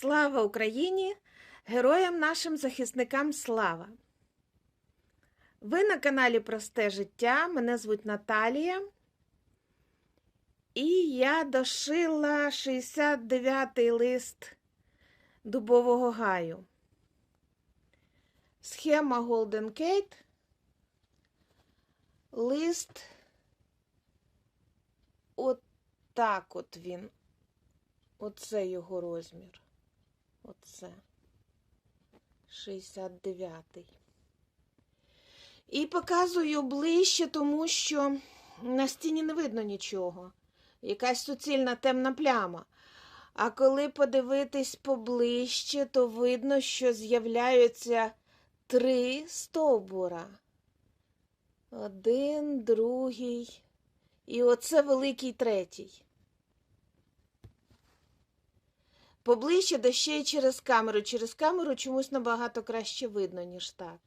Слава Україні! Героям нашим захисникам слава! Ви на каналі Просте життя. Мене звуть Наталія. І я дошила 69-й лист дубового гаю. Схема Golden Kate. Лист. От так от він. Оце його розмір. Оце. 69-й. І показую ближче, тому що на стіні не видно нічого. Якась суцільна темна пляма. А коли подивитись поближче, то видно, що з'являються три стовбура. Один, другий. І оце великий третій. Поближче да ще й через камеру. Через камеру чомусь набагато краще видно, ніж так.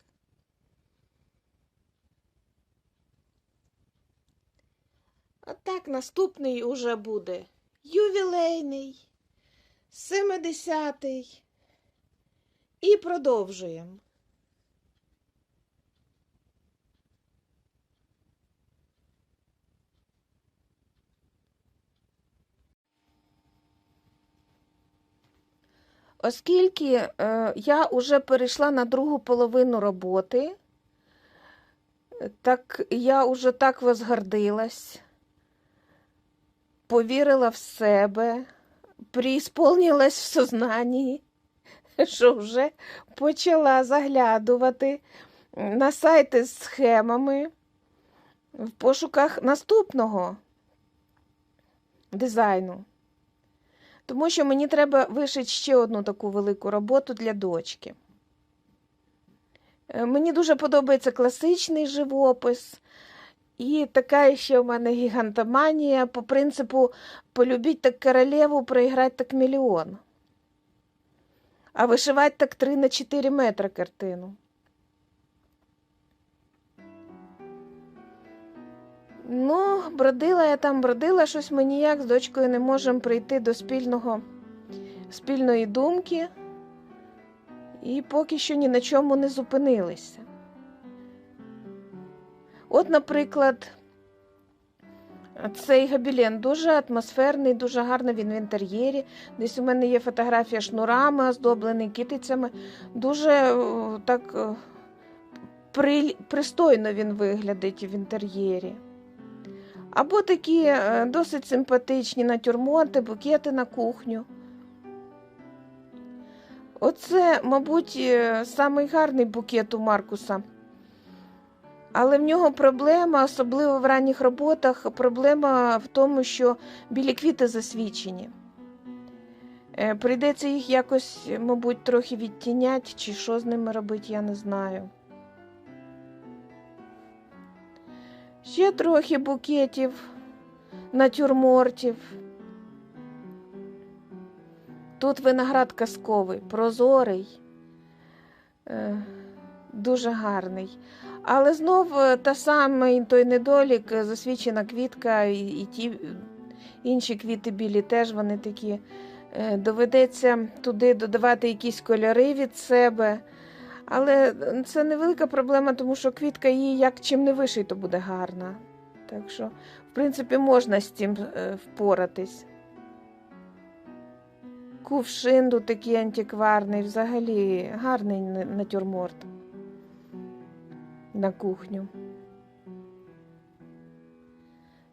Отак наступний уже буде ювілейний, 70-й. І продовжуємо. Оскільки е, я вже перейшла на другу половину роботи, так я вже так возгордилась, повірила в себе, приісполнилась в сознанні, що вже почала заглядувати на сайти з схемами в пошуках наступного дизайну. Тому що мені треба вишити ще одну таку велику роботу для дочки. Е, Мені дуже подобається класичний живопис. І така ще в мене гігантоманія по принципу полюбіть так королеву, проіграти так мільйон. А вишивати так 3 на 4 метри картину. Ну, бродила я там, бродила, щось ми ніяк з дочкою не можемо прийти до спільного, спільної думки. І поки що ні на чому не зупинилися. От, наприклад, цей гобілен дуже атмосферний, дуже гарний він в інтер'єрі. Десь у мене є фотографія шнурами, оздоблений китицями. Дуже так при, пристойно він виглядить в інтер'єрі. Або такі е, досить симпатичні натюрморти, букети на кухню. Оце, мабуть, е, самий гарний букет у Маркуса. Але в нього проблема, особливо в ранніх роботах, проблема в тому, що білі квіти засвічені. Е, Прийдеться їх якось, мабуть, трохи відтіняти, чи що з ними робити, я не знаю. Ще трохи букетів, натюрмортів. Тут виноград казковий, прозорий, е, дуже гарний. Але знов е, та самий той недолік, е, засвічена квітка, і, і ті інші квіти білі теж вони такі. Доведеться туди додавати якісь кольори від себе. Але це невелика проблема, тому що квітка її як чим не виший, то буде гарна. Так що, в принципі, можна з цим е, впоратись. Кувшин тут такий антикварний, взагалі гарний натюрморт на кухню.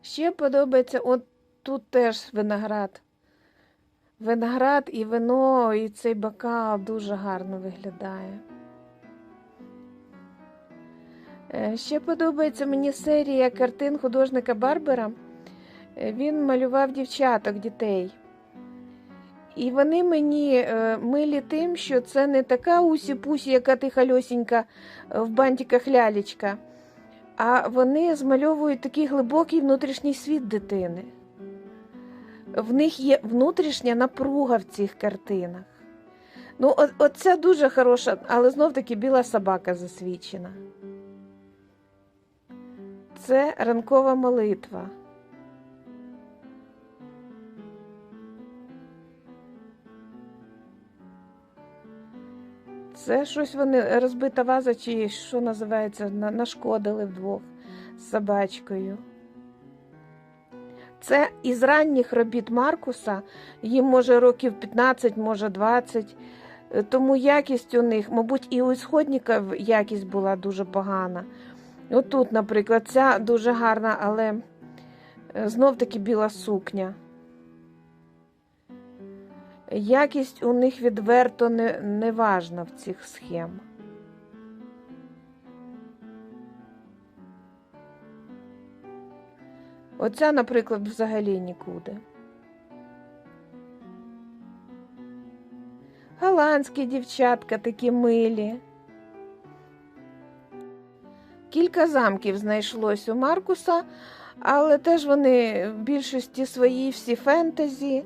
Ще подобається, от тут теж виноград. Виноград і вино, і цей бокал дуже гарно виглядає. Ще подобається мені серія картин художника Барбера. Е, Він малював дівчаток, дітей. І вони мені е, милі тим, що це не така усі-пусі, яка тиха льосінька в бантиках лялечка, а вони змальовують такий глибокий внутрішній світ дитини. В них є внутрішня напруга в цих картинах. Ну, оце дуже хороша, але знов таки біла собака засвічена. Це ранкова молитва. Це щось вони розбита ваза, чи що називається, нашкодили вдвох з собачкою. Це із ранніх робіт Маркуса, їм може років 15, може 20. Е, Тому якість у них, мабуть, і у ісходників якість була дуже погана. Отут, наприклад, ця дуже гарна, але знов таки біла сукня. Якість у них відверто не, не важна в цих схем. Оця, наприклад, взагалі нікуди. Голландські дівчатка такі милі. Кілька замків знайшлось у Маркуса, але теж вони в більшості своїй всі фентезі,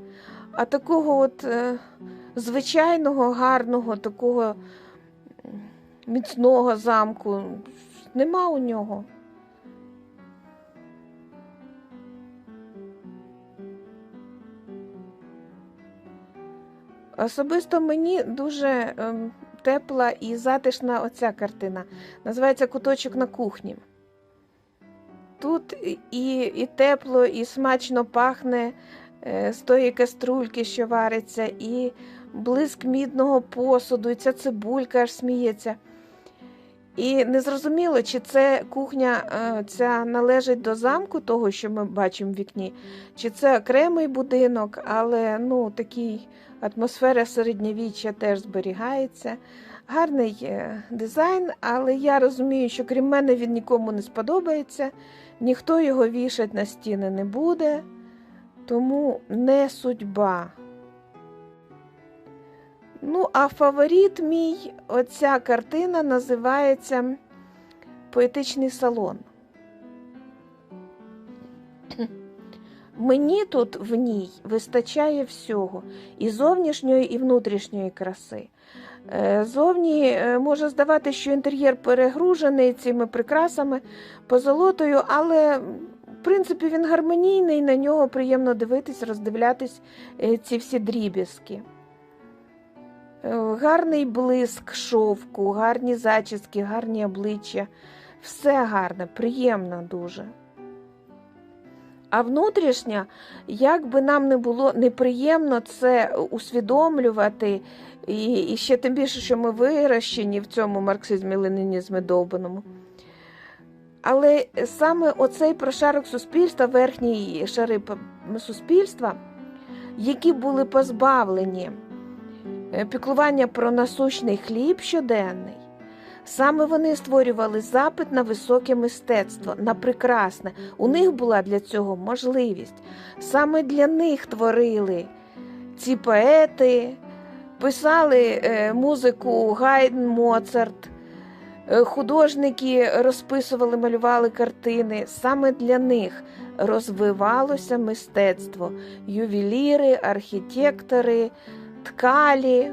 а такого от е, звичайного, гарного, такого міцного замку нема у нього. Особисто мені дуже ем, тепла і затишна оця картина. Називається Куточок на кухні. Тут і, і тепло, і смачно пахне е, з тої каструльки, що вариться, і блиск мідного посуду, і ця цибулька аж сміється. І незрозуміло, чи це кухня е, ця належить до замку, того, що ми бачимо в вікні, чи це окремий будинок, але ну, такий атмосфера середньовіччя теж зберігається. Гарний е, дизайн, але я розумію, що крім мене він нікому не сподобається, ніхто його вішать на стіни не буде, тому не судьба. Ну, а фаворит мій, оця картина називається Поетичний салон. Мені тут в ній вистачає всього і зовнішньої, і внутрішньої краси. Е, Зовні е, може здавати, що інтер'єр перегружений цими прикрасами, позолотою, але в принципі він гармонійний, на нього приємно дивитись, роздивлятись е, ці всі дріб'язки. Е, Гарний блиск шовку, гарні зачіски, гарні обличчя. Все гарне, приємно дуже. А внутрішня, як би нам не було неприємно це усвідомлювати, і, і ще тим більше, що ми вирощені в цьому марксизмі ленінізмі довбаному. Але саме оцей прошарок суспільства, верхні шари суспільства, які були позбавлені піклування про насущний хліб щоденний, саме вони створювали запит на високе мистецтво, на прекрасне. У них була для цього можливість. Саме для них творили ці поети, писали е, музику Гайден, Моцарт, е, художники розписували, малювали картини. Саме для них розвивалося мистецтво. Ювеліри, архітектори, ткалі,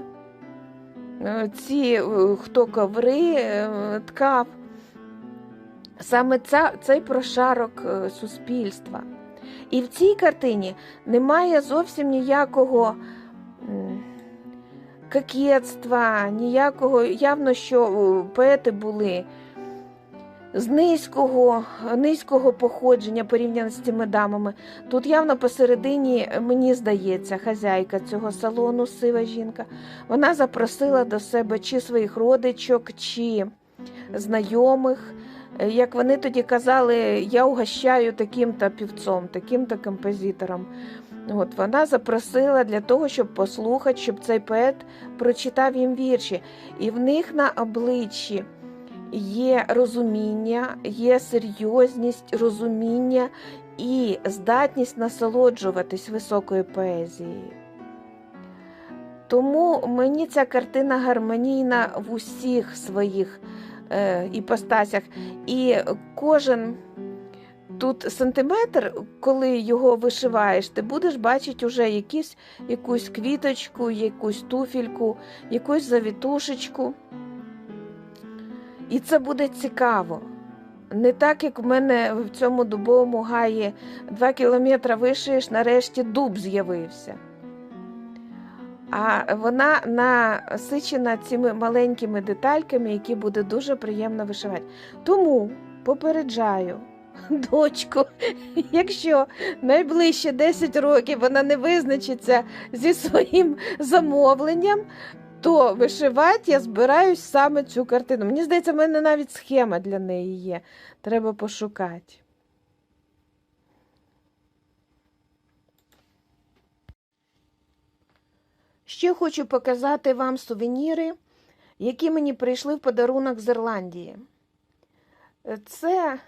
е, ці, е, хто коври е, ткав. Саме ця, цей прошарок суспільства. І в цій картині немає зовсім ніякого кокетства, ніякого, явно, що поети були з низького, низького походження порівняно з цими дамами. Тут явно посередині, мені здається, хазяйка цього салону, сива жінка, вона запросила до себе чи своїх родичок, чи знайомих. Як вони тоді казали, я угощаю таким-то півцом, таким-то композитором. От вона запросила для того, щоб послухати, щоб цей поет прочитав їм вірші. І в них на обличчі є розуміння, є серйозність, розуміння і здатність насолоджуватись високою поезією. Тому мені ця картина гармонійна в усіх своїх е, іпостасях. І кожен тут сантиметр, коли його вишиваєш, ти будеш бачити вже якісь, якусь квіточку, якусь туфельку, якусь завітушечку. І це буде цікаво. Не так, як в мене в цьому дубовому гаї два кілометри вишиєш, нарешті дуб з'явився. а вона насичена цими маленькими детальками, які буде дуже приємно вишивати. Тому попереджаю. Дочку, якщо найближче 10 років вона не визначиться зі своїм замовленням, то вишивати я збираюсь саме цю картину. Мені здається, в мене навіть схема для неї є. Треба пошукати. Ще хочу показати вам сувеніри, які мені прийшли в подарунок з Ірландії. Це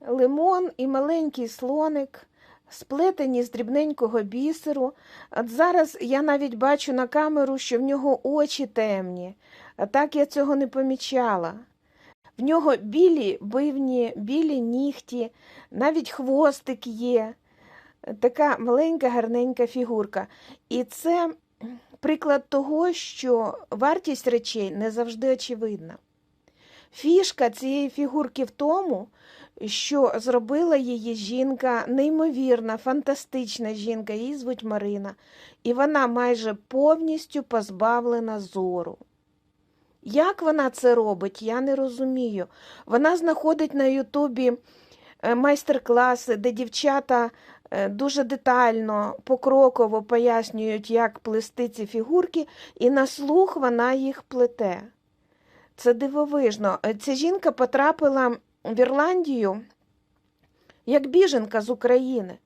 лимон і маленький слоник, сплетені з дрібненького бісеру. От зараз я навіть бачу на камеру, що в нього очі темні, а так я цього не помічала. В нього білі бивні, білі нігті, навіть хвостик є. Така маленька гарненька фігурка. І це приклад того, що вартість речей не завжди очевидна. Фішка цієї фігурки в тому, що зробила її жінка, неймовірна, фантастична жінка, її звуть Марина, і вона майже повністю позбавлена зору. Як вона це робить, я не розумію. Вона знаходить на Ютубі е, майстер-класи, де дівчата е, дуже детально, покроково пояснюють, як плести ці фігурки, і на слух вона їх плете. Це дивовижно. Е, Ця жінка потрапила в Ірландію як біженка з України,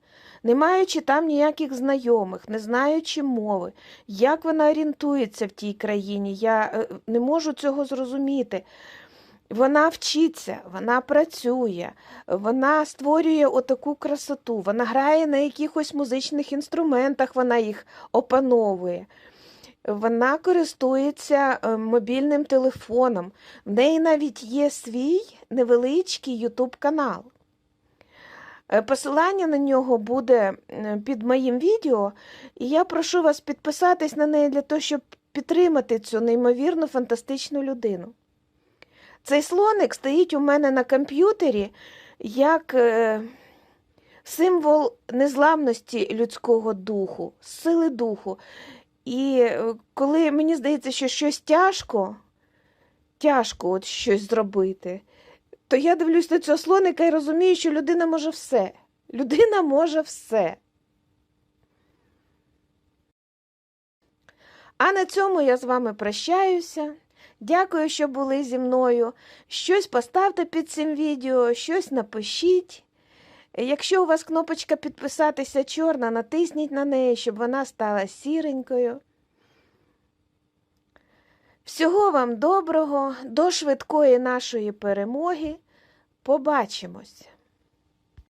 не маючи там ніяких знайомих, не знаючи мови, як вона орієнтується в тій країні, я е, не можу цього зрозуміти. Вона вчиться, вона працює, вона створює отаку красоту, вона грає на якихось музичних інструментах, вона їх опановує. Вона користується е, мобільним телефоном. В неї навіть є свій невеличкий YouTube канал. Е, Посилання на нього буде е, під моїм відео, і я прошу вас підписатись на неї для того, щоб підтримати цю неймовірну фантастичну людину. Цей слоник стоїть у мене на комп'ютері як символ незламності людського духу, сили духу. І е, коли мені здається, що щось тяжко, тяжко от щось зробити, то я дивлюсь на цього слоника і розумію, що людина може все. Людина може все. А на цьому я з вами прощаюся. Дякую, що були зі мною. Щось поставте під цим відео, щось напишіть. Якщо у вас кнопочка підписатися чорна, натисніть на неї, щоб вона стала сіренькою. Всього вам доброго, до швидкої нашої перемоги. Побачимось!